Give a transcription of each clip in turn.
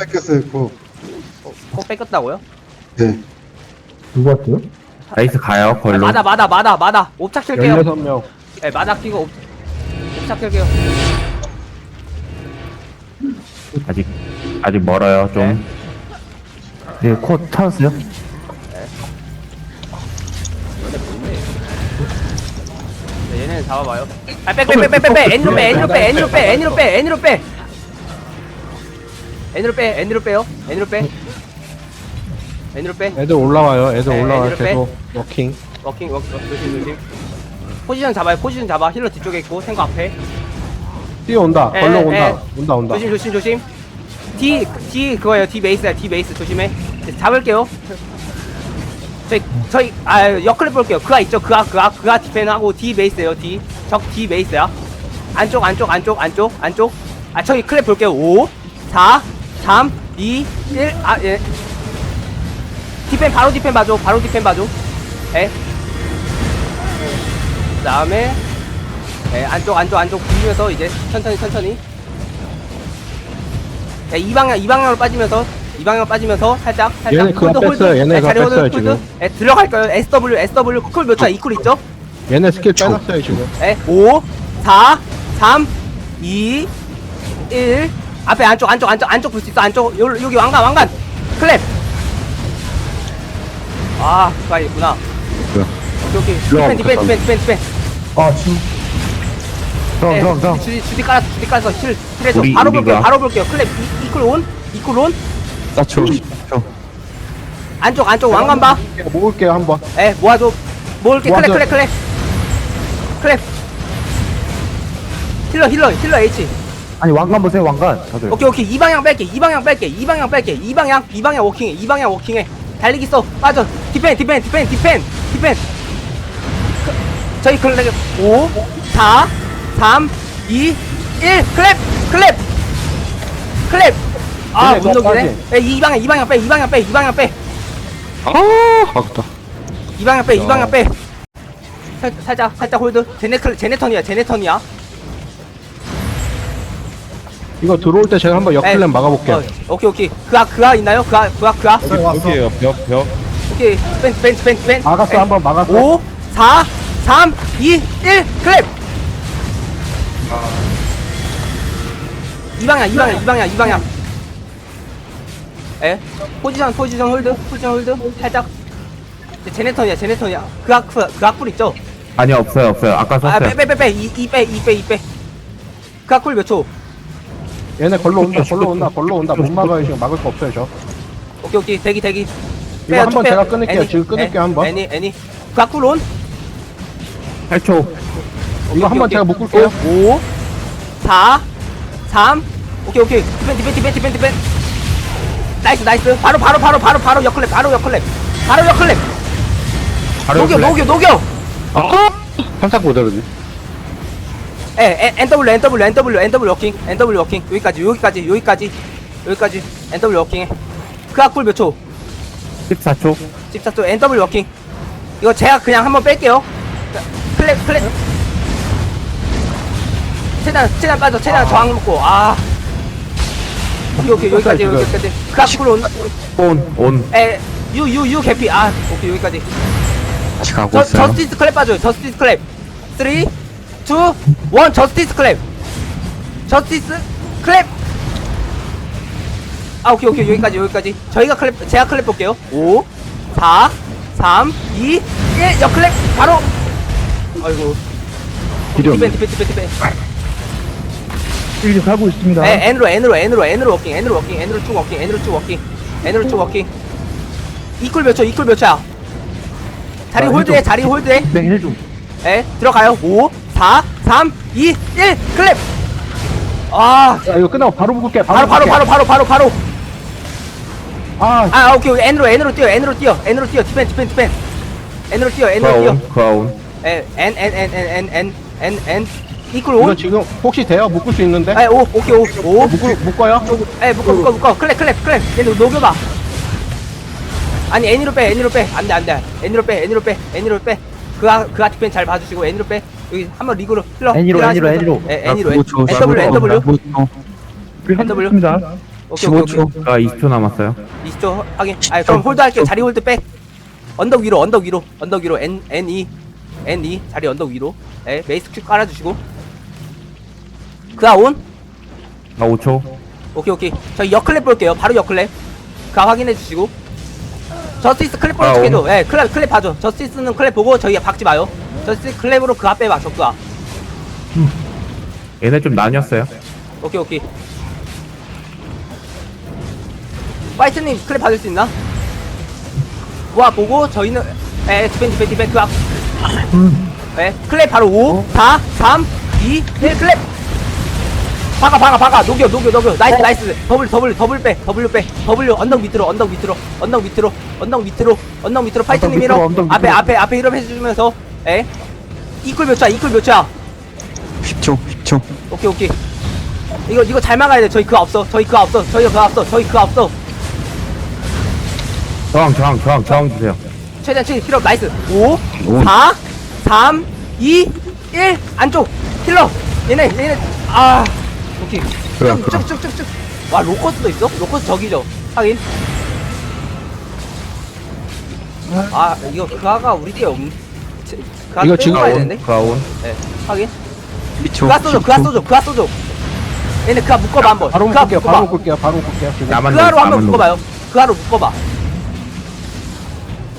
뺏겼어요, 코. 꼭 뺏겼다고요? 네. 누구 왔어요? 나이스 가요 아, 걸로 마다 마다 마다 마다 옵착 킬게요 16명. 예 마다 끼고 옵- 옵착 킬게요 아직 아직 멀어요 좀 네 코 찾았어요 네, 얘네는 잡아봐요 아, 빼빼빼빼빼빼 애니로 빼 애니로 빼 애니로 빼 애니로 빼 애니로 빼 애니로 빼 애니로 빼요. 애니로 빼. 애니로 빼. 애들 올라와요. 애들 네, 올라와요. 애들 계속. 워킹. 워킹 워킹 조심 조심. 포지션 잡아요 포지션 잡아. 힐러 뒤쪽에 있고 생거 앞에. 뛰어온다. 에, 걸러 에, 온다. 에. 온다 온다. 조심 조심 조심. D D 그거예요. D 베이스야 D 베이스 조심해. 네, 잡을게요. 저희 저희 아 역클립 볼게요. 그아 있죠? 그아 그아 그아 디펜하고 D 베이스예요 D 적 D 베이스야. 안쪽 안쪽 안쪽 안쪽 안쪽. 아 저기 클랩 볼게요. 5 4 3 2 1 아 예 디펜 바로 디펜 봐줘 바로 디펜 봐줘 예 그다음에 예 안쪽 안쪽 안쪽 비비면서 이제 천천히 천천히 야, 이 방향 이 방향으로 빠지면서 이 방향 빠지면서 살짝 살짝 얘네 그거 뺐어요. 얘네 네, 그거 자리 뺐어요, 홀드. 지금. 네, 들어갈 거예요 SW SW 쿨몇 초야 이쿨 있죠? 얘네 스킬 빼놨어요 지금. 네, 5 4 3 2 1 앞에 안쪽 안쪽 안쪽 안쪽 볼 수 있어. 안쪽 여기, 여기 왕관 왕관. 클랩. 아 그거 있구나. 뭐야? 오케이 오케이. 디펜 디펜 디펜 디펜 디펜. 아 그럼 네, 그럼 그럼 주디 주디 깔아서 주디 깔아서 힐 힐해서 우리- 바로 볼게요 우리가- 바로 볼게요. 클랩. 이- 이쿨 온? 이쿨 온? 따초 안쪽 안쪽 왕관 봐. 모을게요 한번. 에 모아줘. 모을게. 클랩 모아줘. 클랩 클랩. 클랩. 힐러 힐러 힐러 H 아니 왕관 보세요 왕관. 다들. 오케이 오케이. 이 방향 뺄게 이 방향 뺄게 이 방향 뺄게. 이 방향 이 방향 워킹해 이 방향 워킹해. 달리기 써 빠져. 디펜 디펜 디펜 디펜 디펜. 그, 저희 클랩 5 4 3 2 1 클랩 클랩. 클랩. 아 얘네 운동이네. 저까지. 에, 이 방향 이 방향 빼이 방향 빼이 방향 빼. 아 아깝다. 이 방향 빼, 이 방향 빼. 살, 살짝, 살짝 홀드. 제네 클, 제네 턴이야, 제네 턴이야. 이거 들어올 때 제가 한번 에, 역클랜 막아볼게요. 어, 오케이, 오케이. 그아, 그아 있나요? 그아, 그아, 그아. 여기에요. 벽 벽. 오케이. 스펜, 스펜, 스펜, 스펜. 막았어 한 번 막았어. 5, 4, 3, 2, 1, 클랩! 이 방향, 이 방향, 이 방향, 이 방향. 에? 포지션, 포지션 홀드, 포지션 홀드. 살짝. 제네 턴이야, 제네 턴이야. 그아, 그, 그아 꿀 있죠? 아니 없어요 없어요 아까 아, 썼어요 빼, 빼, 빼, 빼. 이, 이 빼, 이 빼, 이 빼. 그아 꿀몇 초? 얘네 걸러 온다. 걸러 온다. 걸러 온다. 못 막아요 지금 막을 거 없어요 저. 오케이 오케이 대기 대기 이거 한번 제가 끊을게요. 지금 끊을게요, 한번. 애니 애니 가쿠론 8초 이거 한번 제가 묶을게요. 5 4 3 오케이 오케이 디펜 디펜 디펜 디펜 디펜 나이스 나이스 바로 바로 바로 바로 바로 역클랩 바로 역클랩 바로 역클랩 바로 녹여. 녹여 녹여 살짝 못 알아듣네. 에 에, NW NW NW NW 워킹 NW 워킹. 여기까지 여기까지 여기까지 여기까지. NW 워킹해. 그 악불 몇 초? 14초. 14초. NW 워킹. 이거 제가 그냥 한번 뺄게요. 자, 클랩 클랩 최대한 최대한 빠져. 최대한 저항 먹고. 아. 오케이 오케이. 여기까지. 여기까지. 그 악불 온 온 온 에 유 유 유 개피. 아 오케이 여기까지. 같이 가고 저, 저스티스 클랩 빠져요. 저스티스 클랩. 3 2 1 저스티스 클랩 저스티스 클랩 아 오케이 오케이 여기까지 여기까지. 저희가 클랩 제가 클랩 볼게요. 5 4 3 2 1 역클랩 바로. 아이고. 필요 디펜 디펜 디펜 디펜. 이렇게 가고 있습니다. 에, N으로 N으로 N으로 N으로 워킹 N으로 워킹 N으로 쭉 워킹 N으로 쭉 워킹 N으로 쭉 워킹. 이쿨 몇 초? 이쿨 몇 초야? 자리 아, 홀드해 해줘. 자리 홀드해. 네 해줘. 에 들어가요. 5 4 3 2 1 클랩 아. 자 이거 끝나고 바로 묶을게. 바로 바로 바로 바로 바로 바로 아. 아 오케이 오케이. N으로 N으로 뛰어 N으로 뛰어 N으로 뛰어. 디펜 디펜 디펜. N으로 뛰어 N으로 뛰어. 그아온 에 N N N N N N N N. 이쿨 이거 5 지금 혹시 돼요? 묶을 수 있는데? 에 5 오케이 5 5 묶을 묶어요? 에 묶어 묶어 묶어. 클랩 클랩 클랩. 얘는 녹여 봐. 아니 애니로 빼 애니로 빼. 안 돼 안돼. 애니로 빼 애니로 빼 애니로 빼. 그 아 그아 디펜 잘 봐 주시고 애니로 빼 여기 한번 리그로 힐러. 애니로, 힐러 애니로, 하시면서. 애니로. 그거 저- NW 저- NW 오케이 오케이 오케이. 15초. 아 20초 남았어요. 20초 확인. 아 그럼 홀드 할게요 자리 홀드 백. 언덕 위로 언덕 위로. 언덕 위로. N N2 N2 자리 언덕 위로. 네 베이스 큐 깔아주시고. 그아 온? 나 5초. 오케이 오케이. 저희 역클랩 볼게요. 바로 역클랩. 그아 확인해 주시고. 저스티스 클랩 보는 아, 척해도 예 클랩 클랩 봐줘. 저스티스는 클랩 보고 저희 박지 마요 저스티스 클랩으로 그아 빼봐 저 그아 얘네 좀 나뉘었어요. 오케이 오케이. 파이트님 클랩 받을 수 있나? 와 보고 저희는 에 디펜 디펜 디펜 그 앞. 에 클랩 바로 5 4 3 2 1 클랩. 박아 박아 박아. 녹여 녹여 녹여. 나이스 나이스. 더블 더블 더블 빼 더블 빼. 더블 언덕 밑으로 언덕 밑으로 언덕 밑으로 언덕 밑으로 언덕 밑으로. 파이트님 밑으로, 밀어 언덕 밑으로. 앞에 앞에 앞에 힐업 해주면서 에? 이퀄 몇 초야 이퀄 몇 초야 10초 10초. 오케이 오케이. 이거 이거 잘 막아야 돼. 저희 그거 없어. 저희 그거 없어. 저희 그거 없어. 저희 그거 없어. 저항 저항 저항 저항 주세요. 최대한 최대 힐업 나이스. 5 오. 4 3 2 1 안쪽. 힐러. 얘네 얘네. 아 오케이. 그래, 그래. 쭉쭉쭉쭉. 와 로커스도 있어? 로커스 저기죠. 확인. 아 이거 그아가 우리 뒤에 없는 그아 이거 지금 가야 온. 되는데? 가온. 네 확인. 10초 그아 쏘죠 그아 쏘죠 그아 쏘죠. 얘네 그아 묶어봐 한번. 바로 그아 묶을게요 묶어봐. 바로 묶을게요 바로 묶을게요 지금. 나만 놓- 한번 나만 묶어봐요. 그하로 묶어봐.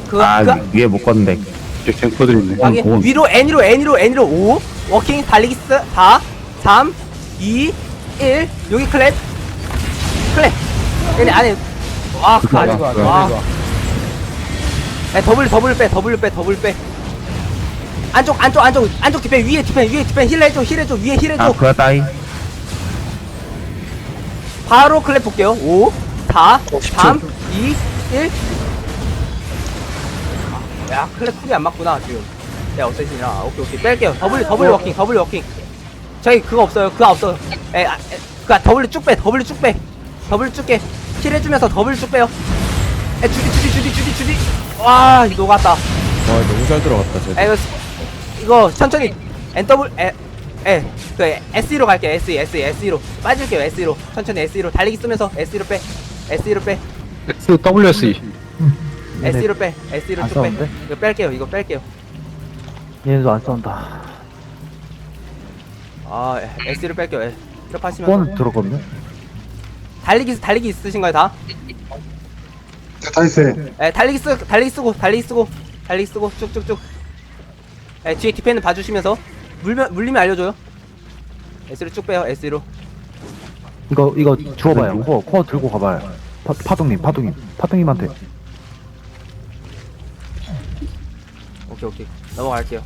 그, 아 그, 위에 못 걷는데. 이제 쟁포들 있네. 확인. 위로 N으로 N으로 N으로 5 워킹 달리기 스. 4 3 2 1 여기 클랩 클랩 얘네 안에. 와 그거 아, 이거, 와 이거. 네, 더블 더블 빼 더블 빼 더블 빼 안쪽 안쪽 안쪽 안쪽 디펜 위에 디펜 위에 디펜 힐 해줘 힐 해줘 위에 힐 해줘 아 그야 따이. 바로 클랩 볼게요. 5, 4, 3, 2, 1. 야, 클랩 쿨이 안 맞구나, 지금. 야, 어쌔신이라. 오케이, 오케이. 뺄게요. 더블, 더블 워킹, 더블 워킹. 저희 그거 없어요. 그거 없어요. 에, 아, 에, 그거 더블 쭉 빼, 더블 쭉 빼. 더블 쭉 빼. 힐 해주면서 더블 쭉 빼요. 에, 주디, 주디, 주디, 주디, 주디. 와, 녹았다. 와 너무 잘 들어갔다 쟤. 에, 이거, 이거 천천히. NW, 에, 에, 그 SE로 갈게요. SE, SE, SE로. 빠질게요. SE로. 천천히 SE로. 달리기 쓰면서 SE로 빼. SE로 빼. WSE SE로 빼. SE로 안 쭉 빼. 이거 뺄게요. 이거 뺄게요. 얘네도 안 싸운다. 아, SE로 뺄게요. 예. 이렇게 하시면 뻔 들었거든요. 달리기 달리기 있으신가요, 다? 다 있어요 예, 달리기 쓰 달리기 쓰고 달리기 쓰고 달리기 쓰고 쭉쭉쭉. 예, 뒤에 디펜은 봐주시면서 물면 물리면 알려줘요. S로 쭉 빼요. S로. 이거 이거 주워봐요. 코어 코어 들고 가봐요. 파, 파동님 파동님 파동님한테 오케이 오케이. 넘어갈게요.